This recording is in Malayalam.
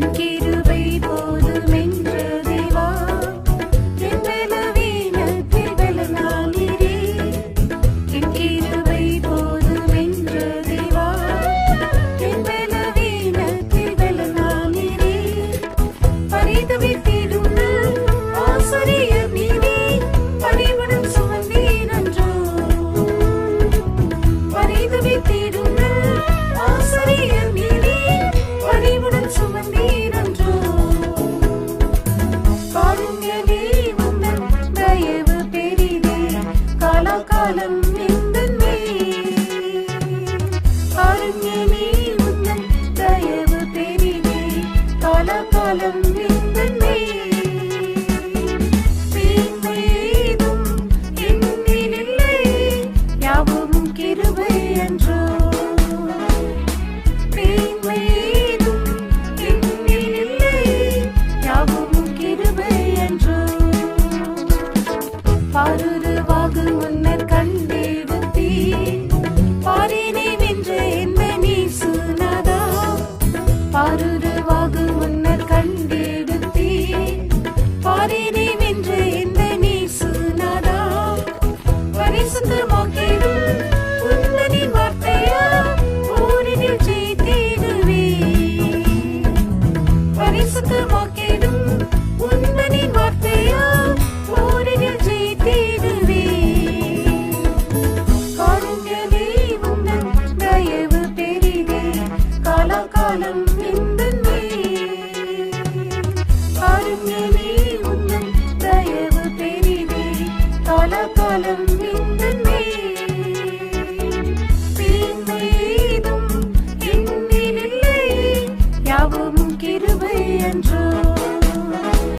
Thank you. കാലം എന്തെന്നേ അറിഞ്ഞനേ ഉന്നം ദയവ് പെരികെ കാലാകാലം ஞானம் எந்தன்மை அருஞனே உன்னும் தயவு பெரிதே தலப்ப